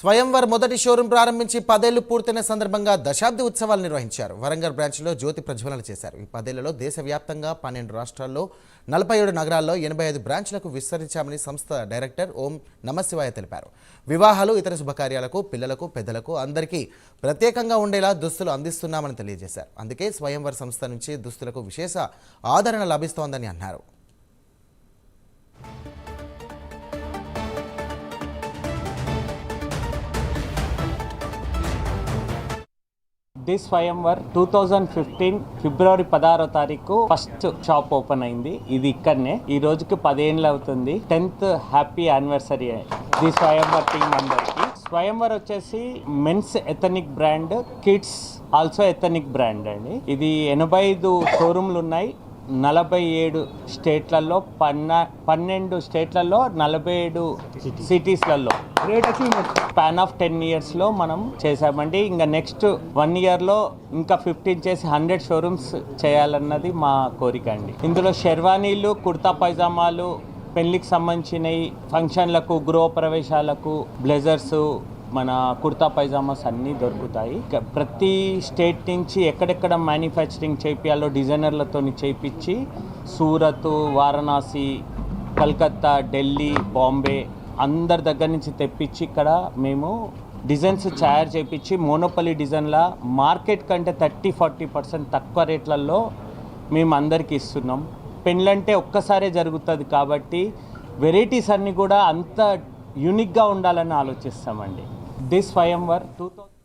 స్వయంవర్ మొదటి షోరూం ప్రారంభించి పదేళ్ళు పూర్తయిన సందర్భంగా దశాబ్ది ఉత్సవాలు నిర్వహించారు. వరంగల్ బ్రాంచ్లో జ్యోతి ప్రజ్వలన చేశారు. ఈ పదేళ్ళలో దేశవ్యాప్తంగా పన్నెండు రాష్ట్రాల్లో నలభై ఏడు నగరాల్లో ఎనభై ఐదు బ్రాంచ్లకు విస్తరించామని సంస్థ డైరెక్టర్ ఓం నమశివాయ తెలిపారు. వివాహాలు ఇతర శుభకార్యాలకు పిల్లలకు పెద్దలకు అందరికీ ప్రత్యేకంగా ఉండేలా దుస్తులు అందిస్తున్నామని తెలియజేశారు. అందుకే స్వయంవర్ సంస్థ నుంచి దుస్తులకు విశేష ఆదరణ లభిస్తోందని అన్నారు. The Swayamvar two thousand fifteen ఫిబ్రవరి పదహారో తారీఖు ఫస్ట్ షాప్ ఓపెన్ అయింది. ఇది ఇక్కడనే. ఈ రోజుకి పదేళ్ళు అవుతుంది. Tenth happy anniversary the Swayamvar team అందరికి. స్వయంవర్ వచ్చేసి men's ethnic brand kids also ethnic brand అండి. ఇది ఎనభై ఐదు షోరూమ్లు ఉన్నాయి. నలభై ఏడు స్టేట్లలో పన్న పన్నెండు స్టేట్లలో నలభై ఏడు సిటీస్లలో. స్పాన్ ఆఫ్ టెన్ ఇయర్స్లో మనం చేసామండి ఇంకా నెక్స్ట్ వన్ ఇయర్లో ఇంకా ఫిఫ్టీన్ చేసి హండ్రెడ్ షోరూమ్స్ చేయాలన్నది మా కోరిక అండి. ఇందులో షెర్వానీలు కుర్తా పైజామాలు పెళ్ళికి సంబంధించినవి ఫంక్షన్లకు గృహ ప్రవేశాలకు బ్లెజర్స్ మన కుర్తా పైజామాస్ అన్నీ దొరుకుతాయి. ప్రతి స్టేట్ నుంచి ఎక్కడెక్కడ మ్యానుఫ్యాక్చరింగ్ చేపియాలో డిజైనర్లతో చేయించి సూరత్ వారణాసి కలకత్తా ఢిల్లీ బాంబే అందరి దగ్గర నుంచి తెప్పించి ఇక్కడ మేము డిజైన్స్ తయారు చేయించి మోనోపల్లి డిజైన్ల మార్కెట్ కంటే థర్టీ ఫార్టీ పర్సెంట్ తక్కువ రేట్లలో మేము అందరికి ఇస్తున్నాం. పెళ్ళంటే ఒక్కసారే జరుగుతుంది కాబట్టి వెరైటీస్ అన్నీ కూడా అంత యూనిక్గా ఉండాలని ఆలోచిస్తామండి. This Swayamvar two thousand